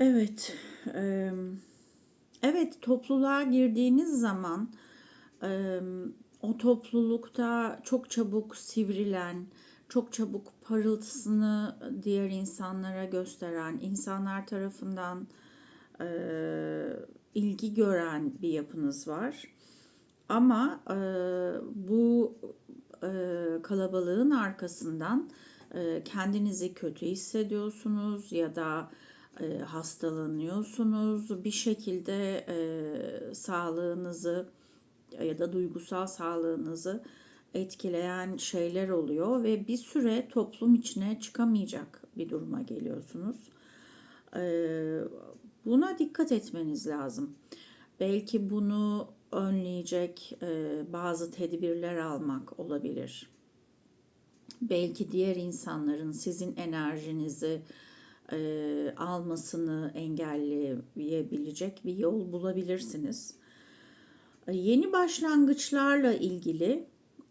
Evet. evet topluluğa girdiğiniz zaman o toplulukta çok çabuk sivrilen, çok çabuk parıltısını diğer insanlara gösteren, insanlar tarafından ilgi gören bir yapınız var. Ama bu kalabalığın arkasından kendinizi kötü hissediyorsunuz ya da eee, hastalanıyorsunuz. Bir şekilde eee, sağlığınızı ya da duygusal sağlığınızı etkileyen şeyler oluyor ve bir süre toplum içine çıkamayacak bir duruma geliyorsunuz. Eee, buna dikkat etmeniz lazım. Belki bunu önleyecek eee, bazı tedbirler almak olabilir. Belki diğer insanların sizin enerjinizi eee, almasını engelleyebilecek bir yol bulabilirsiniz. E, Yeni başlangıçlarla ilgili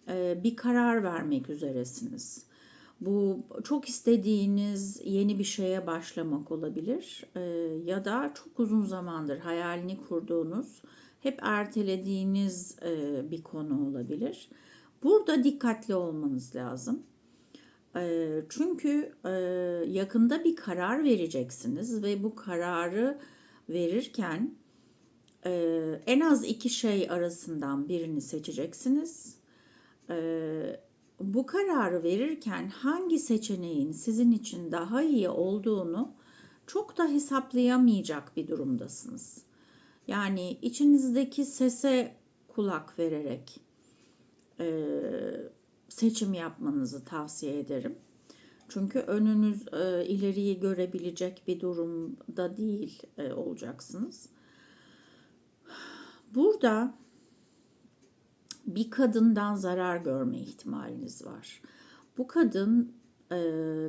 e, bir karar vermek üzeresiniz. Bu çok istediğiniz yeni bir şeye başlamak olabilir e, ya da çok uzun zamandır hayalini kurduğunuz, hep ertelediğiniz e, bir konu olabilir. Burada dikkatli olmanız lazım. Çünkü yakında bir karar vereceksiniz ve bu kararı verirken en az iki şey arasından birini seçeceksiniz. Bu kararı verirken hangi seçeneğin sizin için daha iyi olduğunu çok da hesaplayamayacak bir durumdasınız. Yani içinizdeki sese kulak vererek seçim yapmanızı tavsiye ederim. Çünkü önünüz e, ileriyi görebilecek bir durumda değil e, olacaksınız. Burada bir kadından zarar görme ihtimaliniz var. Bu kadın e,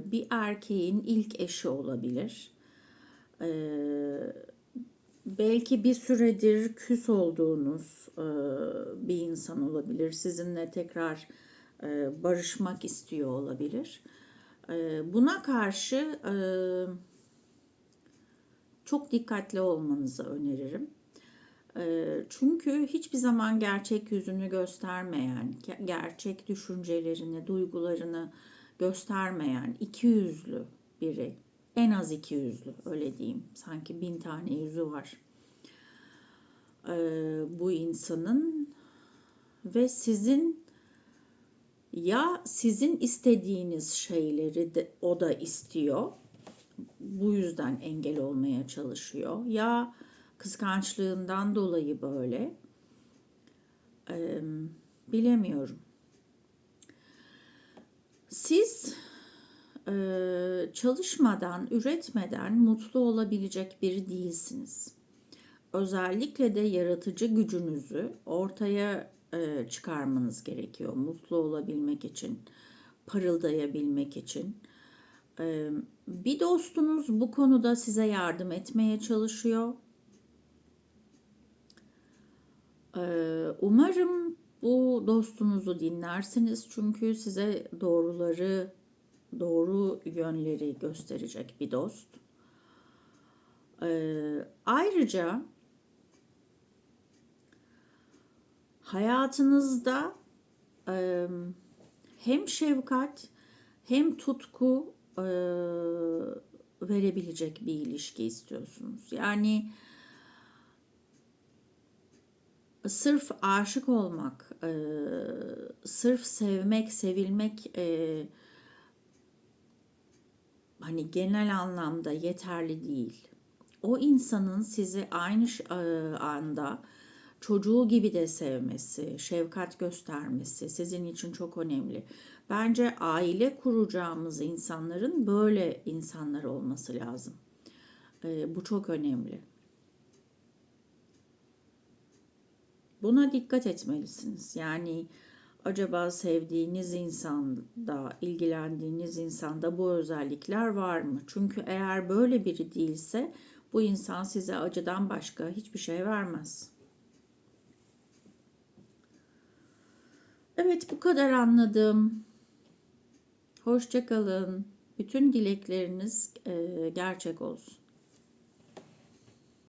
bir erkeğin ilk eşi olabilir. E, belki bir süredir küs olduğunuz e, bir insan olabilir. Sizinle tekrar barışmak istiyor olabilir. E, buna karşı e, çok dikkatli olmanızı öneririm. Çünkü hiçbir zaman gerçek yüzünü göstermeyen, ge- gerçek düşüncelerini, duygularını göstermeyen, iki yüzlü biri. En az iki yüzlü, öyle diyeyim. Sanki bin tane yüzü var bu insanın ve sizin ya sizin istediğiniz şeyleri de o da istiyor. Bu yüzden engel olmaya çalışıyor. Ya kıskançlığından dolayı böyle. Eee, bilemiyorum. Siz eee, çalışmadan, üretmeden mutlu olabilecek biri değilsiniz. Özellikle de yaratıcı gücünüzü ortaya eee, çıkarmanız gerekiyor. Mutlu olabilmek için, parıldayabilmek için. Eee, bir dostunuz bu konuda size yardım etmeye çalışıyor. Eee, umarım bu dostunuzu dinlersiniz çünkü size doğruları, doğru yönleri gösterecek bir dost. Ayrıca hayatınızda hem şefkat hem tutku verebilecek bir ilişki istiyorsunuz. Yani sırf aşık olmak, sırf sevmek, sevilmek hani genel anlamda yeterli değil. O insanın sizi aynı anda çocuğu gibi de sevmesi, şefkat göstermesi sizin için çok önemli. Bence aile kuracağımız insanların böyle insanlar olması lazım. Eee, bu çok önemli. Buna dikkat etmelisiniz. Yani acaba sevdiğiniz insanda, ilgilendiğiniz insanda bu özellikler var mı? Çünkü eğer böyle biri değilse bu insan size acıdan başka hiçbir şey vermez. Evet bu kadar anladım. Hoşça kalın. Bütün dilekleriniz gerçek olsun.